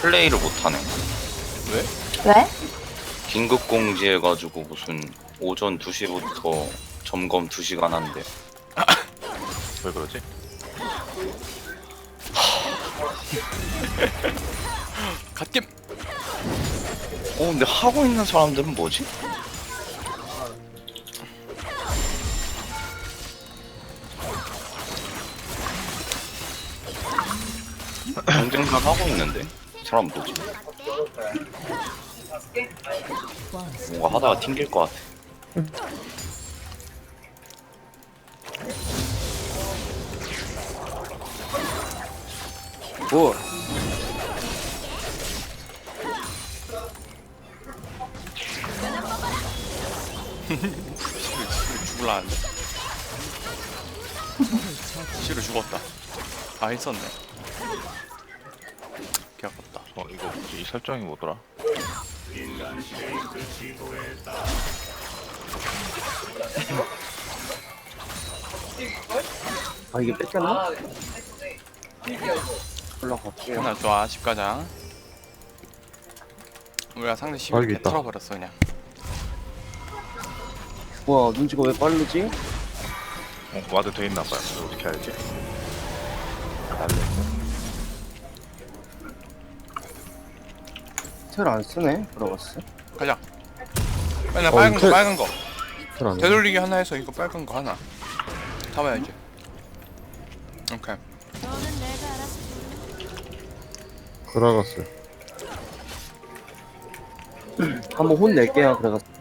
플레이를 못하네. 왜? 긴급 공지해가지고 무슨 오전 2시부터 점검 2시간 한대. 왜 그러지? 갓겜 어 근데 하고 있는 사람들은 뭐지? 경쟁만 하고 있는데? 사람 뭐지? 뭔가 하다가 튕길 것 같아. 뭐? 죽을라는데? 시로 죽었다. 아 했었네 어 이거 뭐지? 이 설정이 뭐더라? 아 이게 뺏겼나? 올라갈게요 하나 좋아 10가장 우리가 상대 빨리 11개 있다. 털어버렸어 그냥 뭐야 눈치가 왜 빠르지? 어, 와드 돼 있나 봐요. 어떻게 알지? 날렸 텔 안 쓰네 들어갔어 가자. 맨날 어, 빨간 거 텔- 빨간 거. 잘안 되돌리기 하나 해서 이거 빨간 거 하나. 담아야지. 오케이. 들어갔어요. 한번 혼낼게요 그래가지고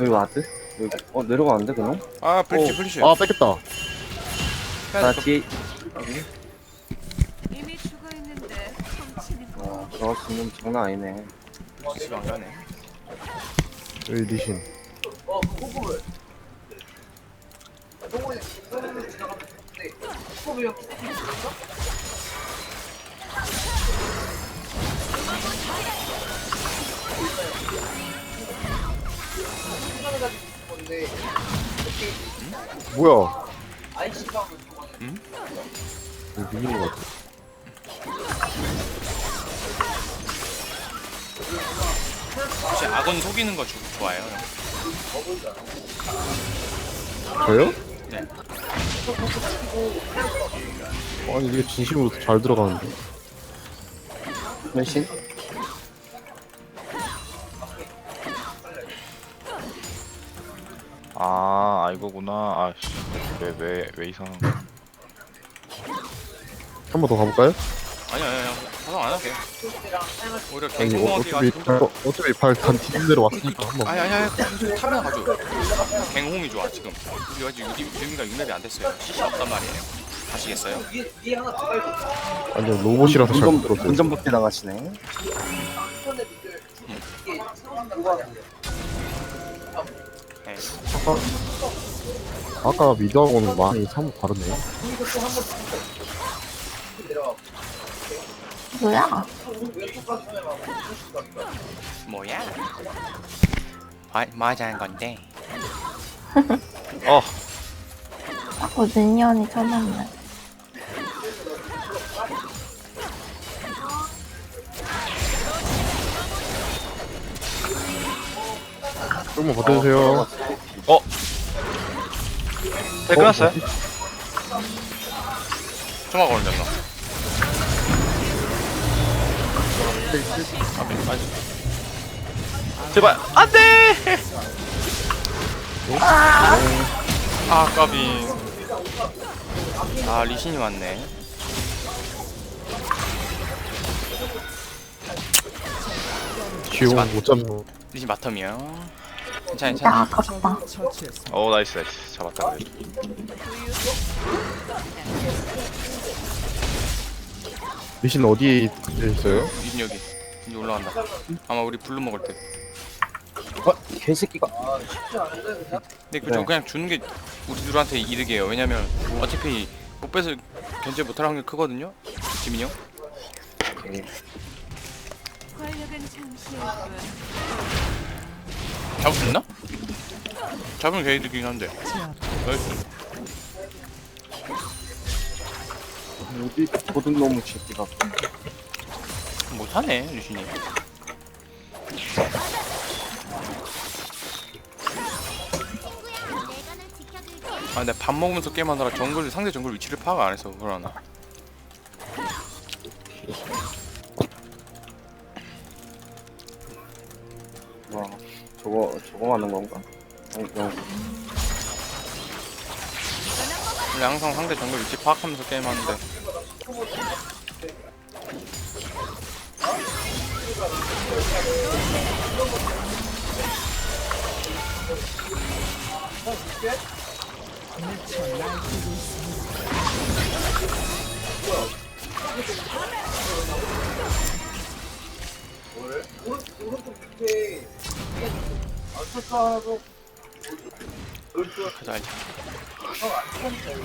여기 와드? 여기. 어 내려가는데 그냥? 아 플리시 오. 플리시. 아 뺏겼다. 나 뒤에 수 있는 장난 아니네 집에 안 가네 여기 리신. 뭐야? 응? 여기 미는 것 같아. 혹시 악원 속이는 거 주, 좋아해요? 저요? 네 아니 이게 진심으로 잘 들어가는데. 몇신? 아, 아 이거구나. 아씨, 왜왜 왜 이상한 거? 한 번 더 가볼까요? 아니 아니 아니 화장 안 할게요 오히려 아니 어, 갱공하기가 어차피 좀 발, 어차피 발단 대로 왔으니까 한 번. 아니 아니 아니 가지고 탑이나 가죠 갱홍이 좋아 지금 우리 아직 유미가 6렙이 안 됐어요 CC 없단 말이에요 아시겠어요? 완전 로봇이라서 잘못 운전, 들었어요. 운전복귀 나가시네 네. 아까 미드하고는 많이 참 다르네. 뭐야? 뭐야? 마, 뭐 하자는 건데 어, 자꾸 눈년이 쳐맞네. 조금만 버텨주세요. 네 끝났어요? 좀만 걸렸나? 제발 안돼. 아 까비 아 리신이 왔네 지용 못 잡는. 리신 바텀이요 괜찮아 야, 괜찮아 아깝다. 오 나이스 나이스 잡았다. 그래 도. 리신 어디에 있어요? 리신 여기 이제 올라간다 아마 우리 블루 먹을 때 어? 개새끼가 근데 그저 네. 그냥 주는 게 우리들한테 이득이에요 왜냐면 어차피 못 빼서 견제 못할 확률 크거든요 지민이 형 권력은 잡을 수 있나? 잡으면 개이득이긴 한데 나이스 어디 도둑놈의 새끼가. 못하네 유신이. 아 근데 밥 먹으면서 게임하느라 정글 상대 정글 위치를 파악 안 해서 그러나. 와, 저거, 저거 하는 건가? 아니, 어, 원래 항상 상대 정글 위치 파악하면서 게임하는데 가자. 이제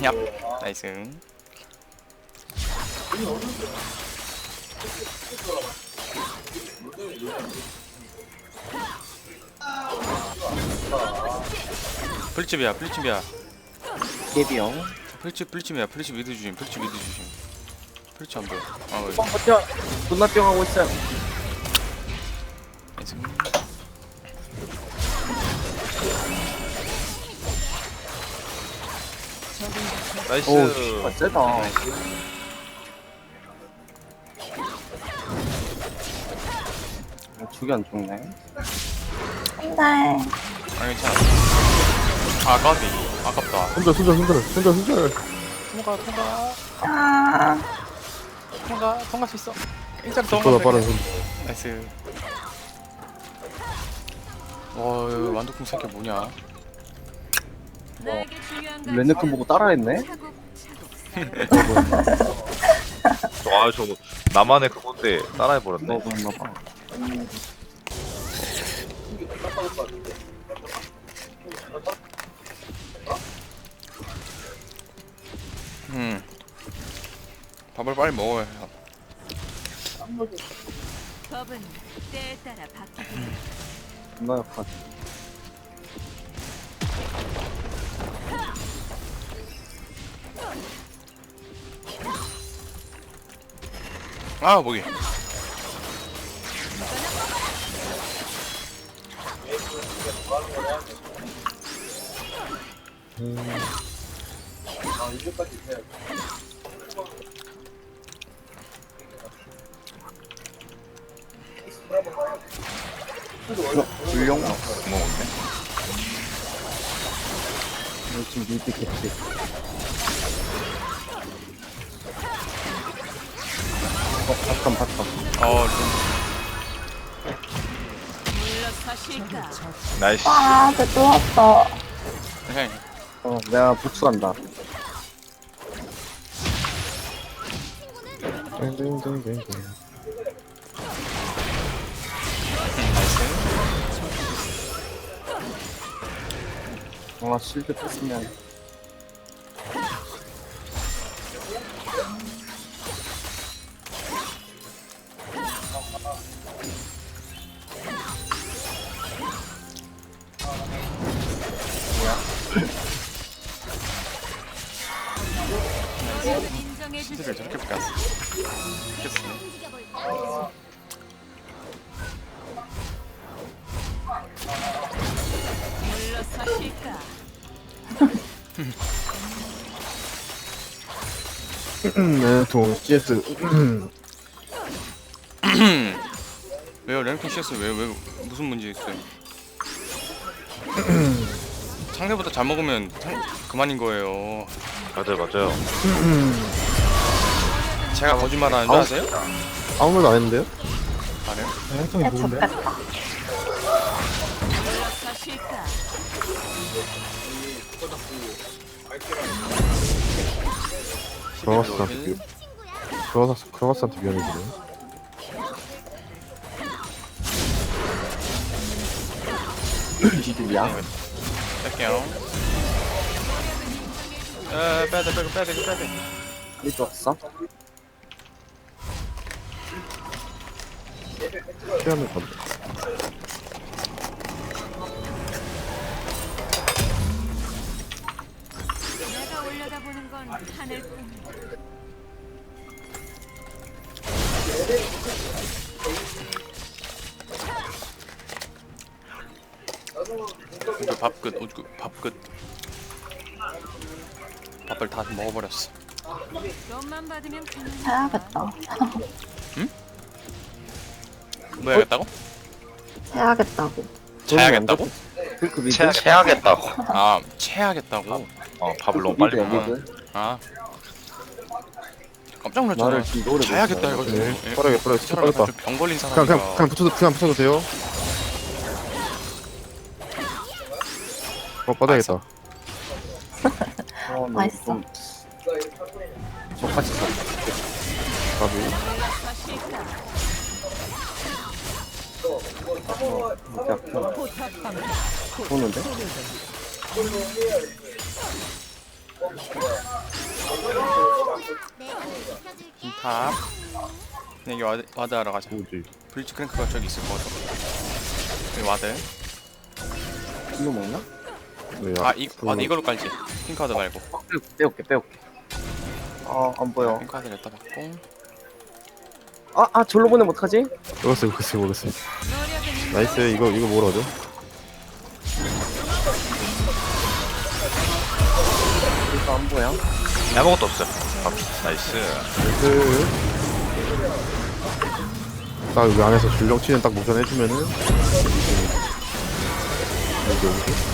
얍 나이스 플립집이야 플립집이야 깨비형. 플립집 플립집이야 플립집 미드 주심 플립집 미드 주심 플립집 안 보여 아 왜? 어, 버텨! 존나병 하고 있어요. 나이스 나이스 오, 씨발, 세다. 어, 죽이 안 죽네. 근데 아 괜찮아. 아 까비. 아깝다. 손절 손절 손절 손절 손절. 통과 통과. 아. 통과 통과할 수 있어. 일단 보다 통과 빠른 손 나이스. 와 완두콩 새끼 뭐냐? 레네크 보고 따라했네? 차곡차곡 아저 나만의 그건데 따라해버렸네. 봐. 음. 밥을 빨리 먹어야 해 법은 때에 따라 바뀌고 존나 약하지. 아 뭐게 불용? 고마운데 지금 미드 겠지. 어, 바텀, 바텀. 어 물러서실까 나이스 와, 쟤 누웠어. 괜찮아 어, 내가 복수한다. 땡땡땡땡땡 아, 실드 뺐으면. 힌트를 저렇게 깠어 깼어 물러서실까 네, 동 CS. 왜요? 랭킹 CS 왜, 왜 무슨 문제 있어요? 상대보다 잘 먹으면 상, 그만인 거예요. 맞아요 맞아요 제가 거짓말 하는 줄 아세요? 아무 말도 안 했는데요? 아래요? 쟤 좋겠다. 물러서실까 크로마스한테 크로마스 크로마스한테 미안해지네 미드야? 뺄게요 에 빼야 돼 빼야 돼 빼야 돼 빼야 돼 미드 왔어? 피하면 건데. 내가 올려다보는 건 하늘 뿐. 우주 밥끝 어, 오죽 밥끝 밥을 다 먹어버렸어. 돈만 받으면 되는 거야. 찾아야겠다. 응? 뭐 해야겠다고? 해야겠다고. 자야겠다고? 그? 채, 채야겠다고 아 체하겠다고? 어 밥을 너무 빨리. 먹어. 아 깜짝 놀랐잖아요 나를 지금 노래 자야겠다 부르잖아. 해가지고 네 예. 빠르게 빠르게 이 진짜 사람이 빠르다 좀병 걸린 그냥 사람이야 그냥 그냥 붙여도 그냥 붙여도 돼요 어 빠져야겠다 어, 맛있어. 좀 저같이 사. 나도 이렇게 포탑방 보는데? 탑. 여기 와드, 와드 하러 가자. 뭐지? 브리지 크랭크가 저기 있을 거 같아. 여기 와드. 이거 먹나? 네, 아 이, 와드 이걸로 깔지. 핑크 와드 말고. 빼올게 빼올게 아안 보여. 핑크 와드 냈다 받고. 아, 아 절로 보내면 어떡하지? 먹었어요 먹었어요 노력은 나이스 이거 이거 뭐라 하죠? 이거 안 보여? 아무것도 없어요 밥 나이스. 나이스. 딱 여기 안에서 줄령치는 딱 모션 해주면은. 여기 오고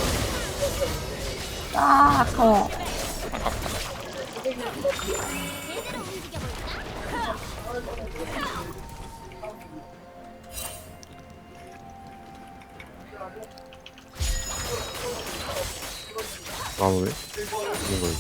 아, 아까워. 마무리 이런 거예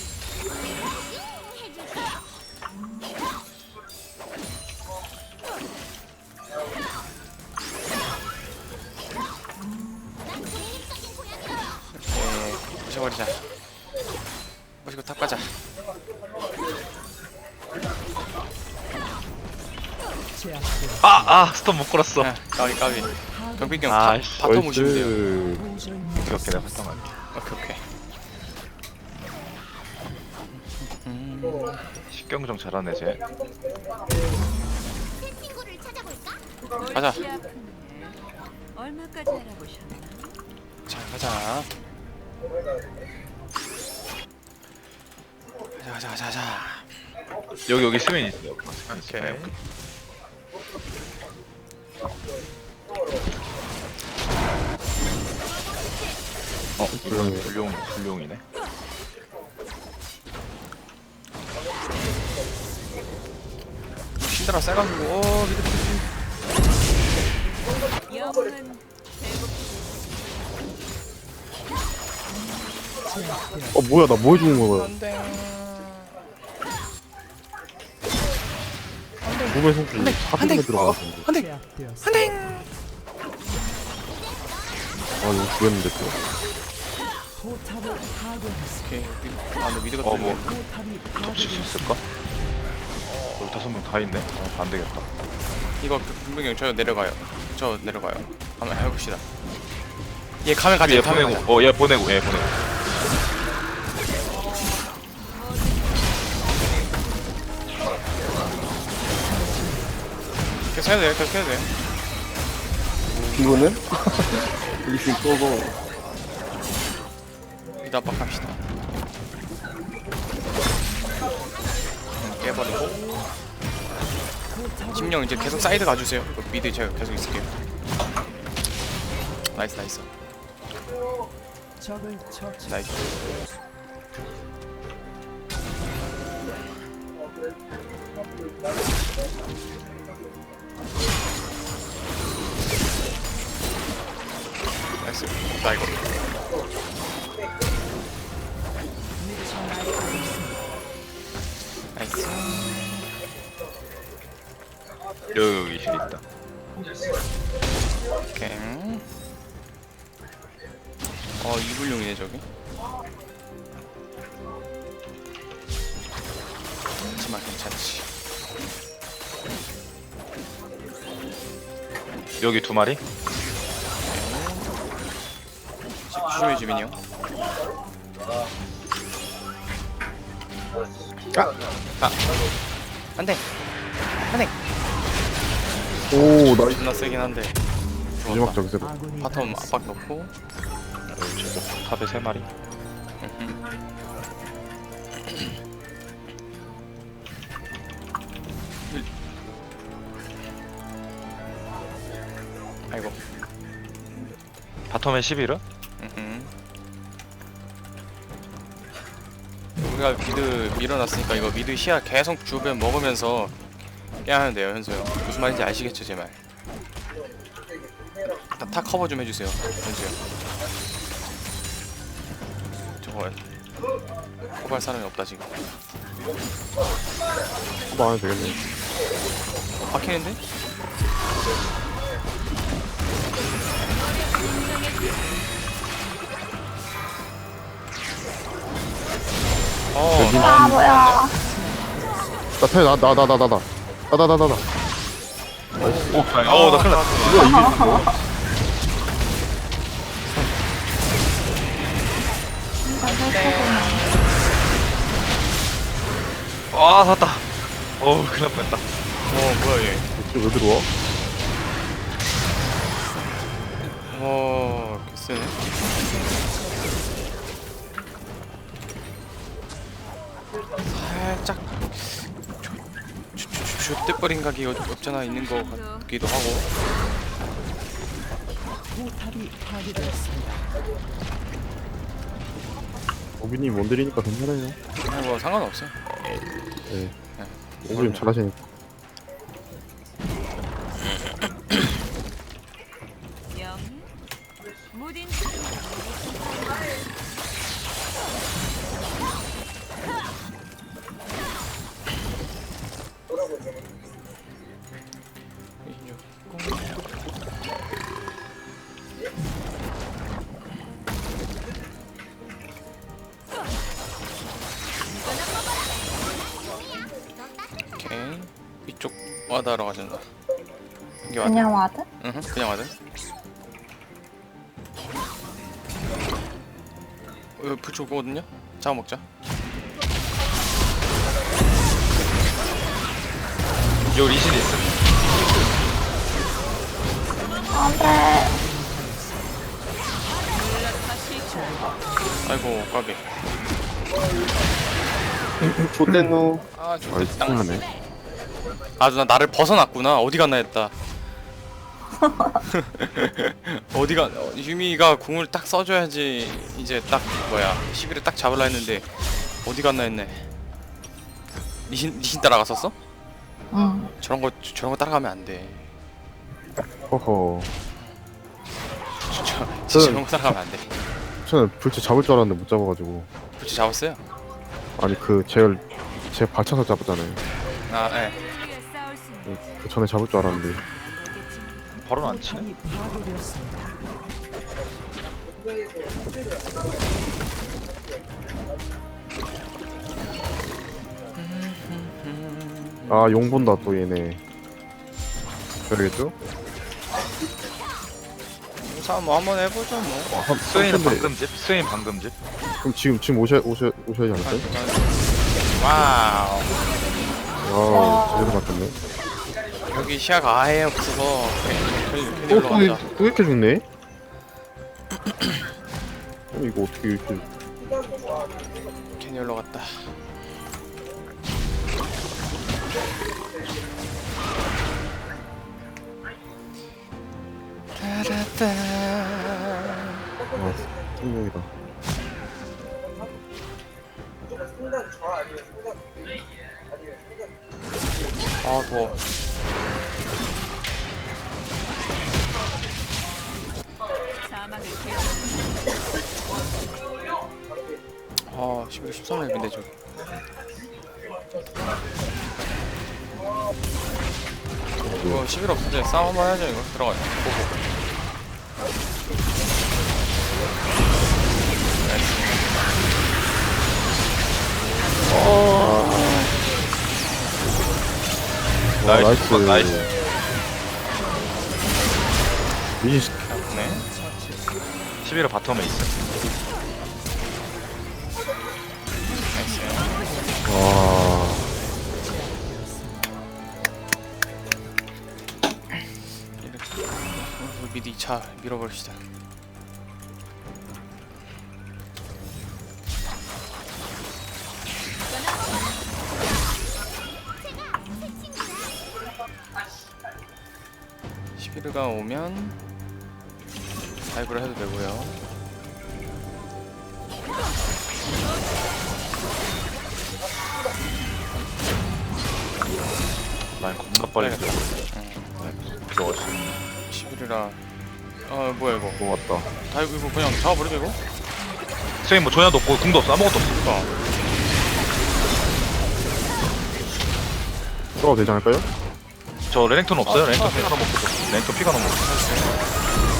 부셔버리자. 부시고 탑 가자. 아 아 스톱 못 걸었어. 아, 까비 까비. 경빈경 아, 아, 씨, 바텀 오시면 돼요. 내가 활동할게. 오케이 오케이 식경정 잘하네 쟤. 가자. 얼마까지 알아보셨나? 자 가자. 가자 가자 가자 가자. 여기 여기 스맨 있어요. 오케이. 어 불량이네. 불용 불용이네 신드라 세가지고. 어 미드 어 뭐야 나 뭐 해주는 거야? 안돼. 몸에 손길이 사슴에 들어가는데 안돼. 아 이거 죽였는데 또. 오케이. 미드 아너 미드가 어, 뭐. 수 있을까? 여기 다섯 명 다 있네. 어, 안 되겠다. 이거 분명히 저 내려가요. 저 내려가요. 한번 해봅시다. 얘 가면 가자 얘얘 가면 가자. 보내고 어 얘 보내고 얘 보내고. 계속 해도 돼요 계속 해도 돼요. 이거는? 리신 쏘고 미드 압박합시다 깨버리고. 심령 이제 계속 사이드 가주세요. 그 미드 제가 계속 있을게요. 나이스 나이스. 나이스. 나이스. 나 이거 여기 여기 실 있다. 오케이. 어 이불용이네 저기. 하지만 괜찮지. 여기 두 마리? 조심해 주민이 형. 아! 안돼! 안돼! 오 나이스 존나 세긴 한데 마지막 저기서 바텀 압박 넣고 탑에 세 마리. 아이고. 바텀에 11은? 미드 밀어놨으니까 이거 미드 시야 계속 주변 먹으면서 깨야 하는데요 현수요 무슨 말인지 아시겠죠 제 말? 타, 타 커버 좀 해주세요 현수요 저거 커버할 사람이 없다 지금 커버 안 해도 되겠네. 어, 박히는데? 어 아, 뭐야. 나 태, 나, 나, 나, 나, 나, 나. 나, 나, 나, 나, 나. 오, 다행이다. 어, 나 큰일 났어. 이거 이게 뭐야? 아, 샀다. 어우, 큰일 날 뻔했다. 어 뭐야 얘 이게 왜 들어와? 어, 글쎄네. 살짝 좆대버린 각이 없- 없잖아 있는 거 같기도 하고. 오비님 원딜이니까 괜찮아요. 뭐 상관없어요. 네. 오비님 잘하시니까. 어, 붙여오거든요. 잡아 먹자. 요 리신 있음. 안 돼. 아이고, 까비. 좆대누 아, 아, 좋겠다. 이상하네. 아 누나 나를 벗어났구나 어디 갔나 했다 어디가 어, 유미가 궁을 딱 써줘야지 이제 딱 뭐야 시비를 딱 잡으려 했는데 어디 갔나 했네 리신 리신 따라갔었어? 응. 저런 거 저런 거 따라가면 안돼 허허. 진짜 진짜 저런 거 따라가면 안돼 저는 불치 잡을 줄 알았는데 못 잡아가지고. 불치 잡았어요? 아니, 그, 제가, 제가 받쳐서 잡았잖아요. 아예 그 전에 잡을 줄 알았는데. 바로는 안 치네. 아, 용 본다, 또 얘네. 그러겠죠? 사뭐 한번 해보죠 뭐 아, 한, 스웨인 한. 방금 집, 스웨인 방금 집. 그럼 지금, 지금 오셔, 오셔, 오셔야지 않을까요? 와우 아, 제대로 바뀌었네. 여기 시야가 아예 없어서 올라간다 이- 또 이렇게 죽네? 어, 이거 어떻게 이렇게. 괜히 올라갔다 아, 생명이다. 아 더워 아 11, 13렙인데 저기 이거 11 없을 싸움 한번 해야죠 이거. 들어가요. 보고 와, 나이스, 나이스. 나이스. 리신 네 11호 바텀에. 나이스 와. 이렇게 어, 미리 2차 밀어버립시다 시비르가 오면 다이브를 해도 되고요. 라인 겁나 빨리 네. 들어. 어디? 시비르라. 아 뭐야 이거? 뭐 왔다. 다이브 이거 그냥 잡아버리게 이거? 스웨인 뭐 조냐도 없고 궁도 없어 아무것도 없어. 써도 되지 않을까요? 저 레넥톤 없어요? 아, 레넥톤 아, 피가 너무 없어. 레넥톤 피가 너무 없어.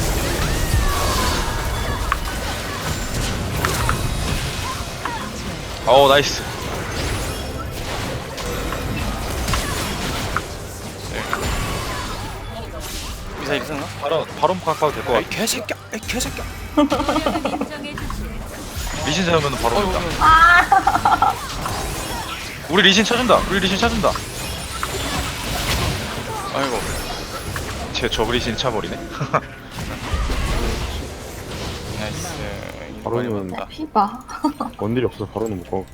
어 나이스. 미사일 있었나? 바로 바로 가까도 될것이 같아. 개새끼야! 이 개새끼야! 리신 잡으면 바로 온다. 우리 리신 쳐준다. 우리 리신 쳐준다. 아이고 제 저그리신 차버리네. 나이스 바로는- 이거 피바. 원딜이 없어서 바로는 못 가고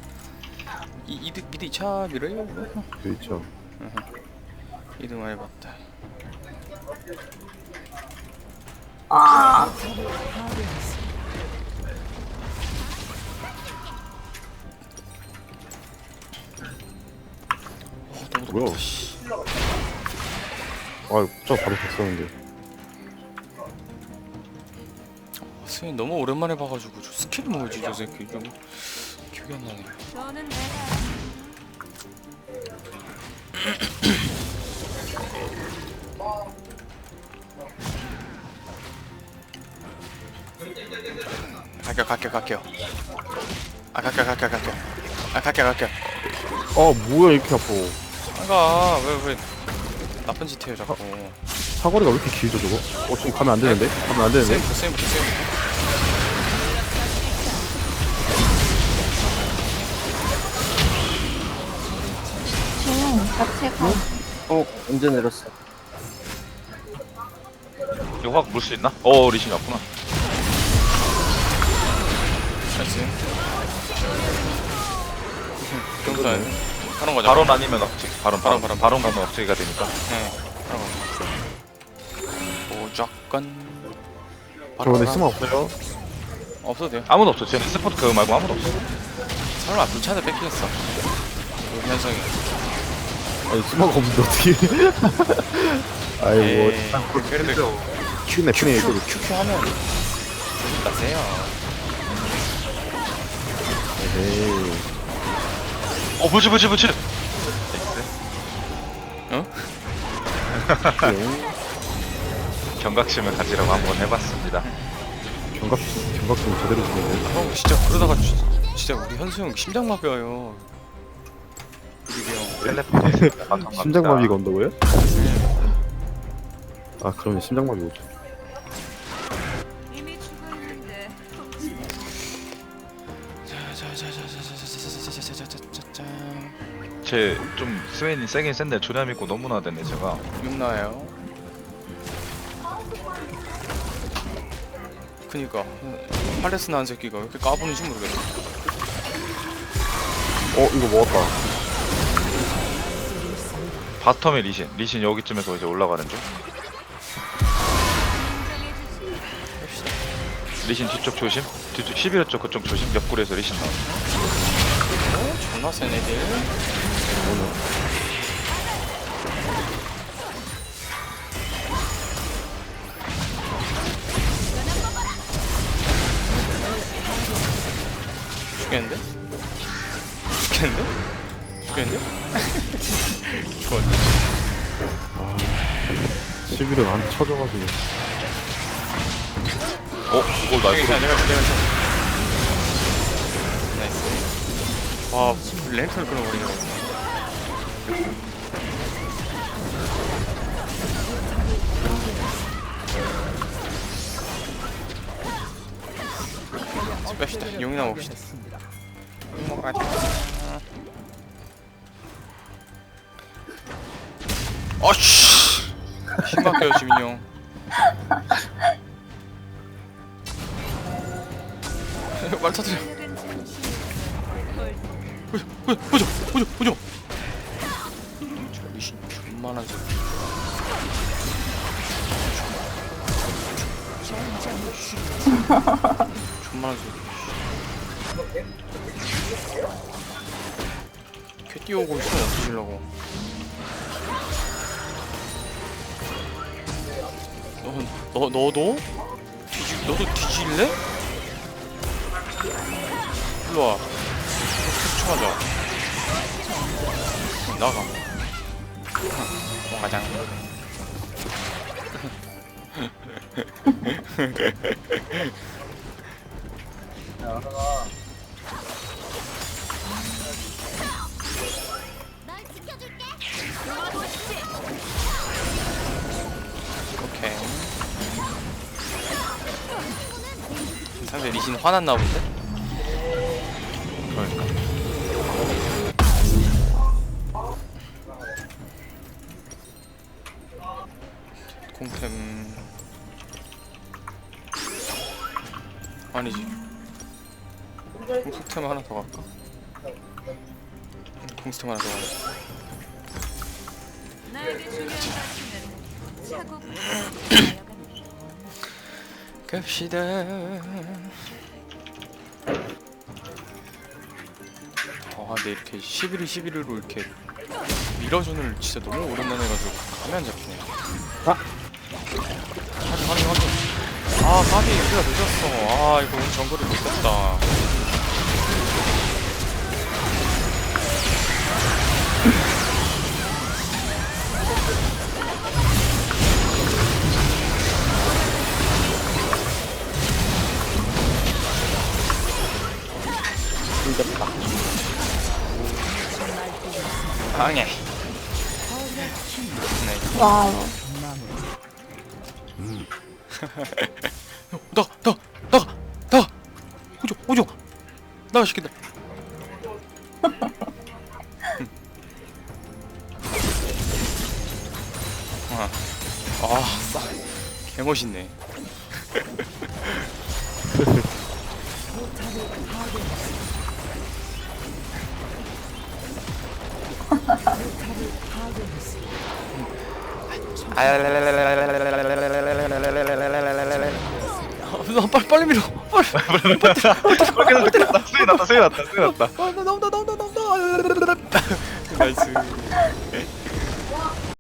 이 이득 미드 2차 밀어요 돼 있죠. 이득 많이 봤다 아, 어, 너무 뭐야? 덥다 씨. 아, 저 바로 됐었는데. 스웨인 너무 오랜만에 봐가지고 저 스킬이 뭐지 저 새끼 좀 기억이 안 나네. 너는 내가 갈게요 갈게요 갈게요. 아 갈게요 갈게요 갈게요. 아 갈게요 갈게요. 아, 뭐야, 이렇게 아파. 아가 왜왜 나쁜 짓 해요 자꾸 사거리가 왜 이렇게 길죠, 저거? 어, 지금 가면 안 되는데? 가면 안 되는데? 세이브부터 세이브부터 세이브부터 지금 같이 가. 어 언제 내렸어? 이거 확 물 수 있나? 어 리신 왔구나. 나이스 경산 하는 거죠 바론 아니면 억지. 바론 바론 바론, 바론 바론 가면 억지가 되니까. 네 하는 거 무조건 저 근데 스마 없어요? 없어도 돼요 아무도 없어. 지금 스포트 그거 말고 아무도 없어. 설마 불차도 뺏기겠어 그 현성이 아니, 스마가 없는데 어떻게. 아이고, 에이 뭐, 그래도 큐네, 큐네, 이거. 큐, 큐 하면 조심 나세요 에이. 어 부치 부치 부치. 어? 경각심을 가지라고 한번 해봤습니다. 경각, 경각 좀 제대로 주네. 형 진짜 그러다가 주, 진짜 우리 현수 형 심장마비 와요 텔레포트 심장마비가 온다고요? 아, 그러면 심장마비 오 제좀 스웨인이 세긴 센데 조리함 있고 너무나 되네 제가. 육나요? 그니까. 팔레스 나한 새끼가 왜 이렇게 까부는지 모르겠네. 어 이거 먹었다. 바텀에 리신. 리신 여기쯤에서 이제 올라가는 중. 리신 뒤쪽 조심. 뒤쪽 11호 쪽 그쪽 조심. 옆구리에서 리신 나와. 어? 존나 센 애들 죽겠는데? 죽겠는데? 죽겠는데? 이거 11은 안 쳐져가지고. 어? 이거 나 내가 이거 내가 내가 나이스. 와 렌트를 끊어버리네. 뺍시다. 용이나 먹읍시다. 용 먹어야 돼 아씨. 신박해요 지민이 형 개 뛰어오고 있어 뒤질라고. 너, 너, 너도? 뒤지, 너도 뒤질래? 일로와. 쫓아가자. 나가. 가장 상대 리신 화났나 본데? 그러니까 공템 아니지 공템 하나 더 갈까? 공템 하나 더 갈까? 나에게 중요한 가치는 차곡차곡 갑시다. 아 근데 이렇게 11일 11일로 이렇게 밀어준을 진짜 너무 오랜만에 해가지고 감이 안 잡히네. 아! 확인 확인 확인. 아 까비 우리가 늦었어. 아 이거 오늘 정글을 못했다 방해. 네. 와우. 나가 나가 나가 나가 오죠 오죠 나가 시킨다. 아싸. 개멋있네 아, 빨리 빨리 밀어. 빨리. 빨리. 났다 수위 났다 수위 났다 수위 났다. 아, 나 나온다 나온다 나온다 나이스